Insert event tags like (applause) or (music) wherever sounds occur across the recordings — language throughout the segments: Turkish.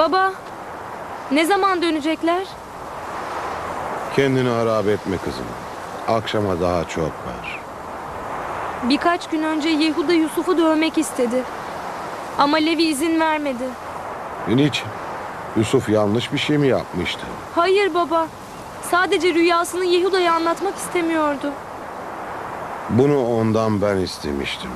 Baba, ne zaman dönecekler? Kendini harap etme kızım. Akşama daha çok var. Birkaç gün önce Yehuda Yusuf'u dövmek istedi. Ama Levi izin vermedi. Niçin? Yusuf yanlış bir şey mi yapmıştı? Hayır baba. Sadece rüyasını Yehuda'ya anlatmak istemiyordu. Bunu ondan ben istemiştim.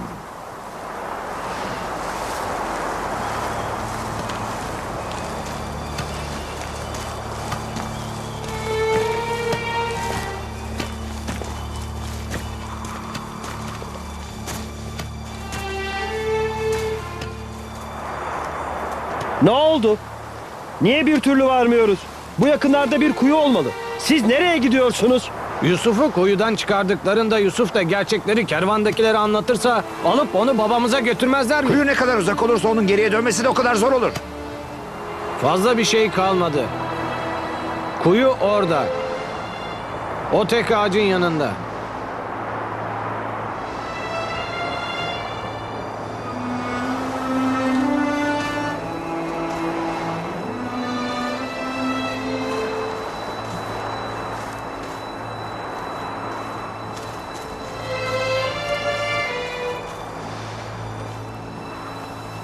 Ne oldu? Niye bir türlü varmıyoruz? Bu yakınlarda bir kuyu olmalı. Siz nereye gidiyorsunuz? Yusuf'u kuyudan çıkardıklarında Yusuf da gerçekleri kervandakilere anlatırsa alıp onu babamıza götürmezler mi? Kuyu ne kadar uzak olursa onun geriye dönmesi de o kadar zor olur. Fazla bir şey kalmadı. Kuyu orada. O tek ağacın yanında.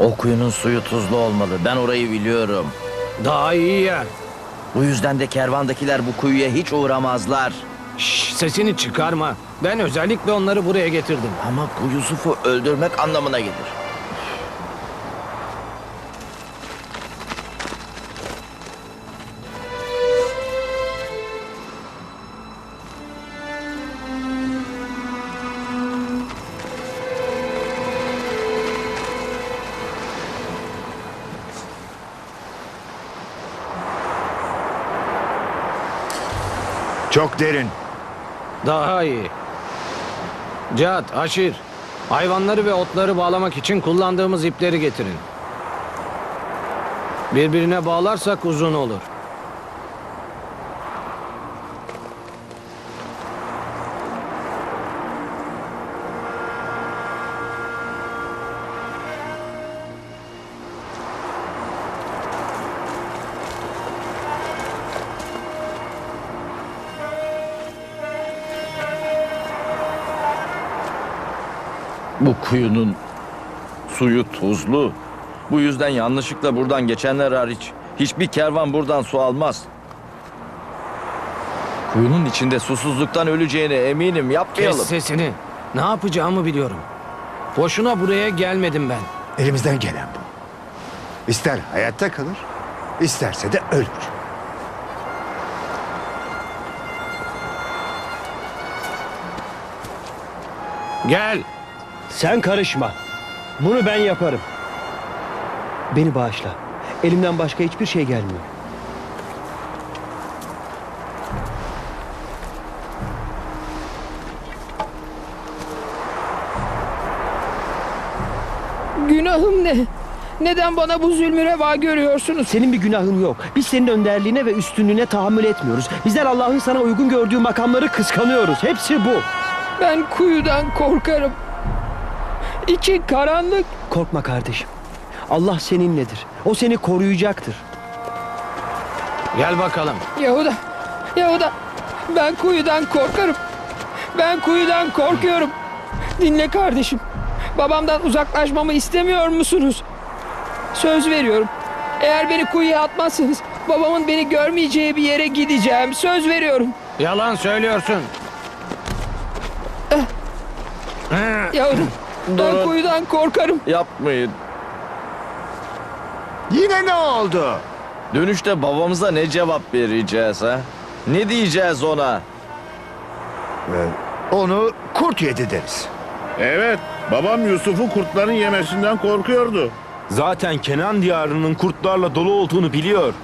O kuyunun suyu tuzlu olmalı. Ben orayı biliyorum. Daha iyi yer. Bu yüzden de kervandakiler bu kuyuya hiç uğramazlar. Şş, sesini çıkarma. Ben özellikle onları buraya getirdim. Ama bu Yusuf'u öldürmek anlamına gelir. Çok derin. Daha iyi. Cihat, Aşir. Hayvanları ve otları bağlamak için kullandığımız ipleri getirin. Birbirine bağlarsak uzun olur. Bu kuyunun suyu tuzlu. Bu yüzden yanlışlıkla buradan geçenler hariç hiçbir kervan buradan su almaz. Kuyunun içinde susuzluktan öleceğine eminim. Kes Yapmayalım. sesini. Ne yapacağımı biliyorum. Boşuna buraya gelmedim ben. Elimizden gelen bu. İster hayatta kalır, isterse de ölür. Gel. Sen karışma. Bunu ben yaparım. Beni bağışla. Elimden başka hiçbir şey gelmiyor. Günahım ne? Neden bana bu zulmü reva görüyorsunuz? Senin bir günahın yok. Biz senin önderliğine ve üstünlüğüne tahammül etmiyoruz. Bizler Allah'ın sana uygun gördüğü makamları kıskanıyoruz. Hepsi bu. Ben kuyudan korkarım. İçi karanlık. Korkma kardeşim. Allah seninledir. O seni koruyacaktır. Gel bakalım. Yahuda, Yahuda. Ben kuyudan korkarım. Ben kuyudan korkuyorum. Dinle kardeşim. Babamdan uzaklaşmamı istemiyor musunuz? Söz veriyorum. Eğer beni kuyuya atmazsanız babamın beni görmeyeceği bir yere gideceğim. Söz veriyorum. Yalan söylüyorsun. Yahuda, ben Durun. kuyudan korkarım. Yapmayın. Yine ne oldu? Dönüşte babamıza ne cevap vereceğiz ha? Ne diyeceğiz ona? Ee, onu kurt yedi deriz. Evet, babam Yusuf'u kurtların yemesinden korkuyordu. Zaten Kenan diyarının kurtlarla dolu olduğunu biliyor.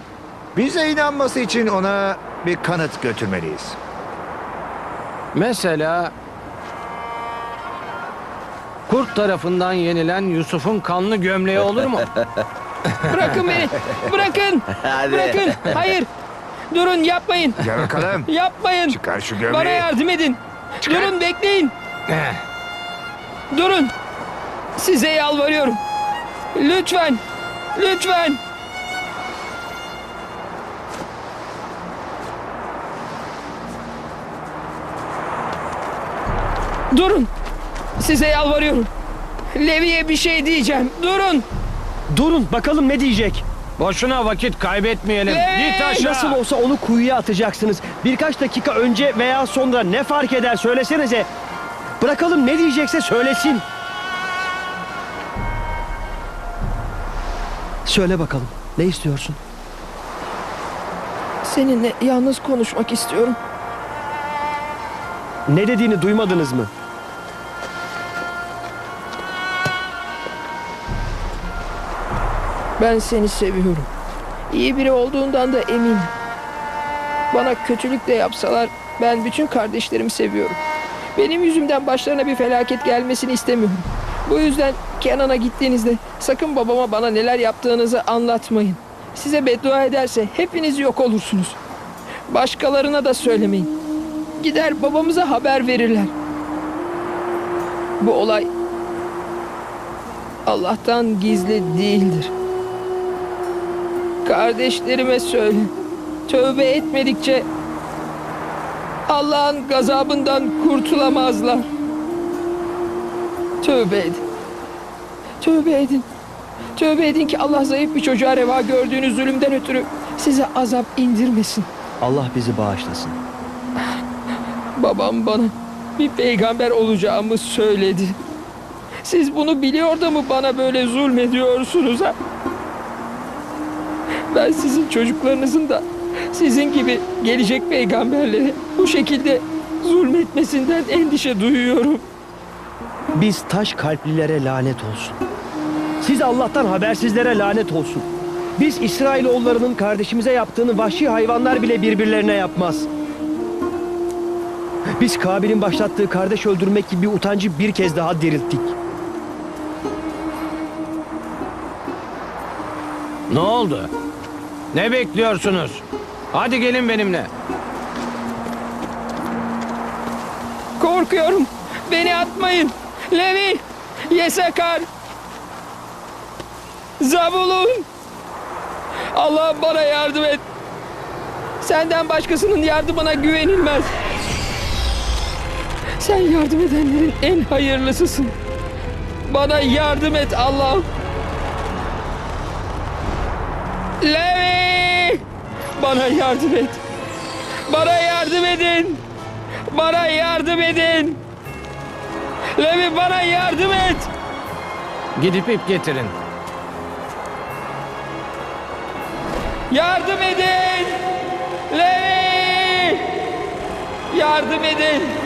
Bize inanması için ona bir kanıt götürmeliyiz. Mesela kurt tarafından yenilen Yusuf'un kanlı gömleği olur mu? (laughs) Bırakın beni. Bırakın. Hadi. Bırakın. Hayır. Durun yapmayın. Gel bakalım. (laughs) Yapmayın. Çıkar şu gömleği. Bana yardım edin. Çıkar. Durun bekleyin. Eh. Durun. Size yalvarıyorum. Lütfen. Lütfen. Durun. Size yalvarıyorum. Levi'ye bir şey diyeceğim. Durun. Durun bakalım ne diyecek. Boşuna vakit kaybetmeyelim. Hey! Git aşağı. Nasıl olsa onu kuyuya atacaksınız. Birkaç dakika önce veya sonra ne fark eder söylesenize. Bırakalım ne diyecekse söylesin. Söyle bakalım. Ne istiyorsun? Seninle yalnız konuşmak istiyorum. Ne dediğini duymadınız mı? Ben seni seviyorum. İyi biri olduğundan da eminim. Bana kötülük de yapsalar ben bütün kardeşlerimi seviyorum. Benim yüzümden başlarına bir felaket gelmesini istemiyorum. Bu yüzden Kenan'a gittiğinizde sakın babama bana neler yaptığınızı anlatmayın. Size beddua ederse hepiniz yok olursunuz. Başkalarına da söylemeyin. Gider babamıza haber verirler. Bu olay Allah'tan gizli değildir. Kardeşlerime söyle. Tövbe etmedikçe Allah'ın gazabından kurtulamazlar. Tövbe edin. Tövbe edin. Tövbe edin ki Allah zayıf bir çocuğa reva gördüğünüz zulümden ötürü size azap indirmesin. Allah bizi bağışlasın. Babam bana bir peygamber olacağımı söyledi. Siz bunu biliyor da mı bana böyle zulmediyorsunuz ha? Ben sizin çocuklarınızın da sizin gibi gelecek peygamberlere bu şekilde zulmetmesinden endişe duyuyorum. Biz taş kalplilere lanet olsun. Siz Allah'tan habersizlere lanet olsun. Biz İsrailoğullarının kardeşimize yaptığını vahşi hayvanlar bile birbirlerine yapmaz. Biz Kabil'in başlattığı kardeş öldürmek gibi bir utancı bir kez daha dirilttik. Ne oldu? Ne bekliyorsunuz? Hadi gelin benimle. Korkuyorum. Beni atmayın. Levi, Yesakar, Zabulun. Allah'ım bana yardım et. Senden başkasının yardımına güvenilmez. Sen yardım edenlerin en hayırlısısın. Bana yardım et Allah'ım. Levi! Bana yardım et. Bana yardım edin. Bana yardım edin. Levi bana yardım et. Gidip ip getirin. Yardım edin. Levi! Yardım edin.